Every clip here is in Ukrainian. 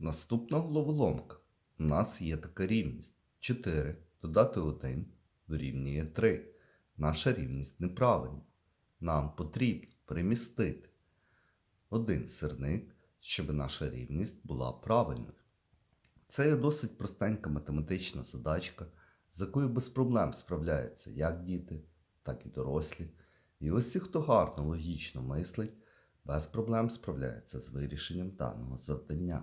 Наступна головоломка. У нас є така рівність. 4 додати 1 дорівнює 3. Наша рівність неправильна. Нам потрібно перемістити один сирник, щоб наша рівність була правильною. Це є досить простенька математична задачка, з якою без проблем справляються як діти, так і дорослі. І ось ті, хто гарно логічно мислить, без проблем справляється з вирішенням даного завдання.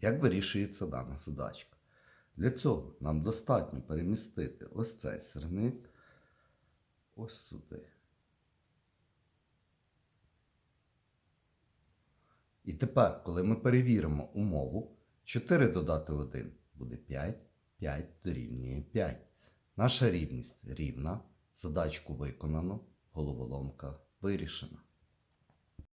Як вирішується дана задачка? Для цього нам достатньо перемістити ось цей сирник ось сюди. І тепер, коли ми перевіримо умову, 4 додати 1 буде 5, 5 дорівнює 5. Наша рівність рівна, задачку виконано, головоломка вирішена.